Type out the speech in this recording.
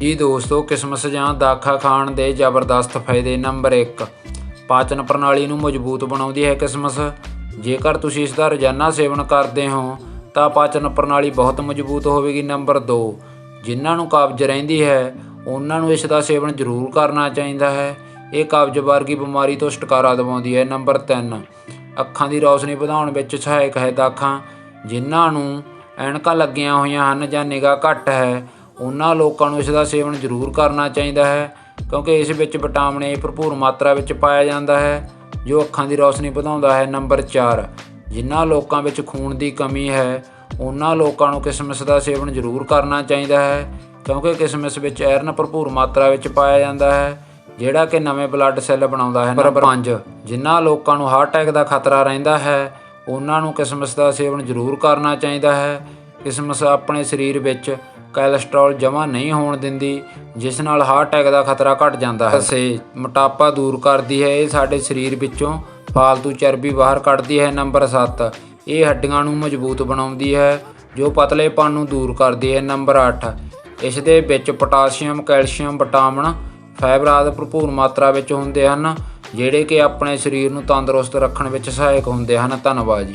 ਜੀ ਦੋਸਤੋ ਕਿਸਮਸ ਜਾਂ ਦਾਖਾ ਖਾਣ ਦੇ ਜ਼ਬਰਦਸਤ ਫਾਇਦੇ ਨੰਬਰ 1 ਪਾਚਨ ਪ੍ਰਣਾਲੀ ਨੂੰ ਮਜ਼ਬੂਤ ਬਣਾਉਂਦੀ ਹੈ ਕਿਸਮਸ ਜੇਕਰ ਤੁਸੀਂ ਇਸ ਦਾ ਰੋਜ਼ਾਨਾ ਸੇਵਨ ਕਰਦੇ ਹੋ, ਤਾਂ ਪਾਚਨ ਪ੍ਰਣਾਲੀ ਬਹੁਤ ਮਜ਼ਬੂਤ ਹੋਵੇਗੀ ਨੰਬਰ 2 ਜਿਨ੍ਹਾਂ ਨੂੰ ਕਬਜ਼ ਰਹਿੰਦੀ ਹੈ, ਉਹਨਾਂ ਨੂੰ ਇਸ ਦਾ ਸੇਵਨ ਜ਼ਰੂਰ ਕਰਨਾ ਚਾਹੀਦਾ ਹੈ। ਇਹ ਕਬਜ਼ ਵਰਗੀ ਬਿਮਾਰੀ ਤੋਂ ਛੁਟਕਾਰਾ ਦਿਵਾਉਂਦੀ ਹੈ ਨੰਬਰ 3 ਅੱਖਾਂ ਦੀ ਰੌਸ਼ਨੀ ਵਧਾਉਣ ਵਿੱਚ ਸਹਾਇਕ ਹੈ ਦਾਖਾਂ, ਜਿਨ੍ਹਾਂ ਨੂੰ ਐਨਕਾਂ ਲੱਗੀਆਂ ਹੋਈਆਂ ਹਨ ਜਾਂ ਨਿਗਾਹ ਘੱਟ ਹੈ। ਉਹਨਾਂ ਲੋਕਾਂ ਨੂੰ ਇਸ ਦਾ ਸੇਵਨ ਜ਼ਰੂਰ ਕਰਨਾ ਚਾਹੀਦਾ ਹੈ, ਕਿਉਂਕਿ ਇਸ ਵਿੱਚ ਵਿਟਾਮਿਨ ਏ ਭਰਪੂਰ ਮਾਤਰਾ ਵਿੱਚ ਪਾਇਆ ਜਾਂਦਾ ਹੈ, ਜੋ ਅੱਖਾਂ ਦੀ ਰੌਸ਼ਨੀ ਵਧਾਉਂਦਾ ਹੈ। ਨੰਬਰ 4 ਜਿਨ੍ਹਾਂ ਲੋਕਾਂ ਵਿੱਚ ਖੂਨ ਦੀ ਕਮੀ ਹੈ, ਉਹਨਾਂ ਲੋਕਾਂ ਨੂੰ ਕਿਸਮਿਸ ਦਾ ਸੇਵਨ ਜ਼ਰੂਰ ਕਰਨਾ ਚਾਹੀਦਾ ਹੈ, ਕਿਉਂਕਿ ਕਿਸਮਿਸ ਵਿੱਚ ਆਇਰਨ ਭਰਪੂਰ ਮਾਤਰਾ ਵਿੱਚ ਪਾਇਆ ਜਾਂਦਾ ਹੈ, ਜਿਹੜਾ ਕਿ ਨਵੇਂ ਬਲੱਡ ਸੈੱਲ ਬਣਾਉਂਦਾ ਹੈ। ਨੰਬਰ 5 ਜਿਨ੍ਹਾਂ ਲੋਕਾਂ ਨੂੰ ਹਾਰਟ ਅਟੈਕ ਦਾ ਖਤਰਾ ਰਹਿੰਦਾ ਹੈ, ਉਹਨਾਂ ਨੂੰ ਕਿਸਮਿਸ ਦਾ ਸੇਵਨ ਜ਼ਰੂਰ ਕਰਨਾ ਚਾਹੀਦਾ ਹੈ। ਕਿਸਮਿਸ ਆਪਣੇ ਸਰੀਰ ਵਿੱਚ ਕੋਲੇਸਟ੍ਰੋਲ ਜਮ੍ਹਾਂ ਨਹੀਂ ਹੋਣ ਦਿੰਦੀ, ਜਿਸ ਨਾਲ ਹਾਰਟ ਅਟੈਕ ਦਾ ਖਤਰਾ ਘਟ ਜਾਂਦਾ ਹੈ। ਸੇ ਮੋਟਾਪਾ ਦੂਰ ਕਰਦੀ ਹੈ, ਇਹ ਸਾਡੇ ਸਰੀਰ ਵਿੱਚੋਂ ਫਾਲਤੂ ਚਰਬੀ ਬਾਹਰ ਕੱਢਦੀ ਹੈ। ਨੰਬਰ 7 ਇਹ ਹੱਡੀਆਂ ਨੂੰ ਮਜ਼ਬੂਤ ਬਣਾਉਂਦੀ ਹੈ, ਜੋ ਪਤਲੇਪਨ ਨੂੰ ਦੂਰ ਕਰਦੀ ਹੈ। ਨੰਬਰ 8 ਇਸ ਦੇ ਵਿੱਚ ਪੋਟਾਸ਼ੀਅਮ, ਕੈਲਸ਼ੀਅਮ, ਵਿਟਾਮਿਨ ਫਾਈਬਰ ਆਦਿ ਭਰਪੂਰ ਮਾਤਰਾ ਵਿੱਚ ਹੁੰਦੇ ਹਨ, ਜਿਹੜੇ ਕਿ ਆਪਣੇ ਸਰੀਰ ਨੂੰ ਤੰਦਰੁਸਤ ਰੱਖਣ ਵਿੱਚ ਸਹਾਇਕ ਹੁੰਦੇ ਹਨ। ਧੰਨਵਾਦ ਜੀ।